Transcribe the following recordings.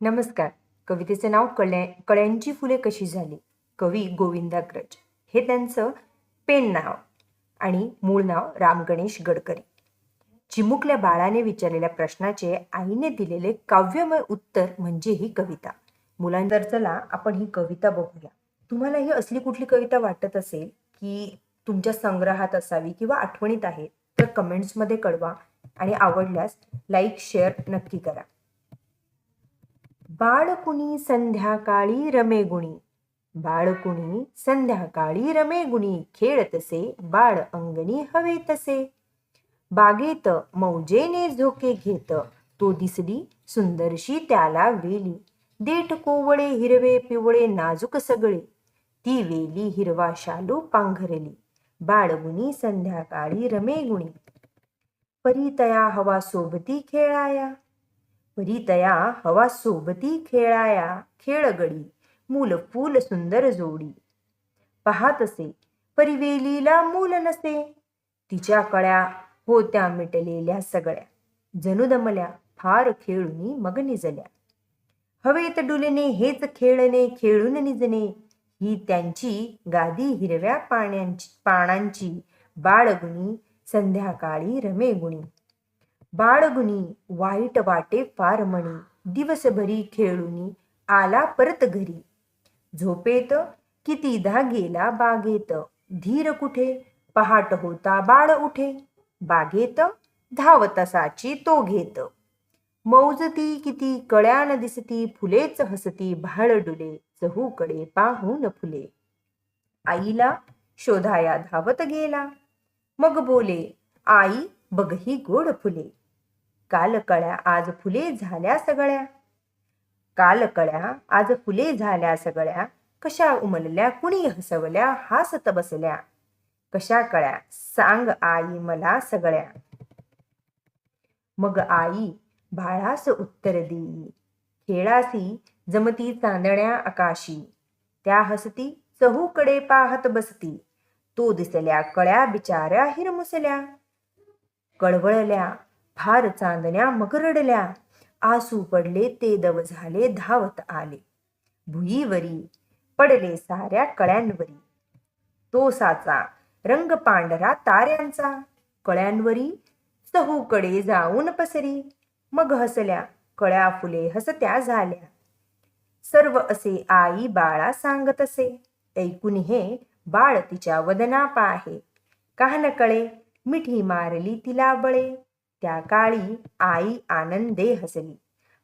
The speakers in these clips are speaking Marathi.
नमस्कार. कवितेचे नाव कळ्या कळ्यांची फुले कशी झाली? कवी गोविंदाग्रज हे त्यांचं पेन नाव आणि मूळ नाव राम गणेश गडकरी. चिमुकल्या बाळाने विचारलेल्या प्रश्नाचे आईने दिलेले काव्यमय उत्तर म्हणजे ही कविता. मुलांतर चला आपण ही कविता बघूया. तुम्हाला ही असली कुठली कविता वाटत असेल की तुमच्या संग्रहात असावी किंवा आठवणीत आहे तर कमेंट्समध्ये कळवा आणि आवडल्यास लाईक शेअर नक्की करा. बाळकुणी संध्याकाळी रमे गुणी बाळकुणी संध्याकाळी रमेगुणी खेळ खेळतसे बाळ अंगणी हवे तसे बागेत मौजेने झोके घेत तो दिसली सुंदरशी त्याला वेली. देठ कोवळे हिरवे पिवळे नाजूक सगळे. ती वेली हिरवा शालू पांघरली. बाळगुणी संध्याकाळी रमेगुणी. परितया हवा सोबती खेळाया. परितया हवा सोबती खेळाया खेळगडी मूल फूल सुंदर जोडी. पाहत असे परिवेलीला मूल नसे. तिच्या कळ्या होत्या मिटलेल्या सगळ्या. जणू दमल्या फार खेळूनी मग निजल्या. हवेत डुलणे हेच खेळणे खेळून निजणे. ही त्यांची गादी हिरव्या पाण्यांची पानांची. बाळगुणी संध्याकाळी रमे बाळगुनी बाळगुणी वाईट वाटे फार म्हणी दिवसभरी खेळुनी आला परत घरी. झोपेत कितीदा गेला बागेत धीर कुठे? पहाट होता बाळ उठे. बागेत धावतसाची तो घेत. मौजती किती कळ्यान दिसती फुलेच हसती भाळ डुले चहूकडे पाहून फुले. आईला शोधाया धावत गेला. मग बोले आई बघही गोड फुले. काल कळ्या आज फुले झाल्या सगळ्या. काल कळ्या आज फुले झाल्या सगळ्या. कशा उमलल्या कुणी हसवल्या हासत बसल्या. कशा कळ्या सांग आई मला सगळ्या. मग आई बाळास उत्तर देई खेळासी जमती चांदण्या आकाशी. त्या हसती चहूकडे पाहत बसती. तो दिसल्या कळ्या बिचाऱ्या हिरमुसल्या. कळवळल्या फार चांदण्या मग रडल्या आसू पडले ते दव झाले धावत आले. भुईवरी पडले साऱ्या कळ्यांवरी. तो साचा रंग पांढरा ताऱ्यांचा. कळ्यांवरी सहूकडे जाऊन पसरी. मग हसल्या कळ्या फुले हसत्या झाल्या. सर्व असे आई बाळा सांगत असे. ऐकून हे बाळ तिच्या वदना पाहे. कान कळे मिठी मारली तिला बळे. त्या काळी आई आनंदे हसली.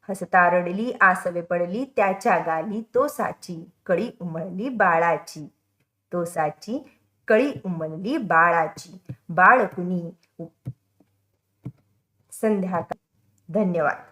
हसता रडली आसवे पडली त्याच्या गाली तो साची कळी उमळली बाळाची. तो साची कळी उमलली बाळाची. बाळकुनी संध्याकाळ. धन्यवाद.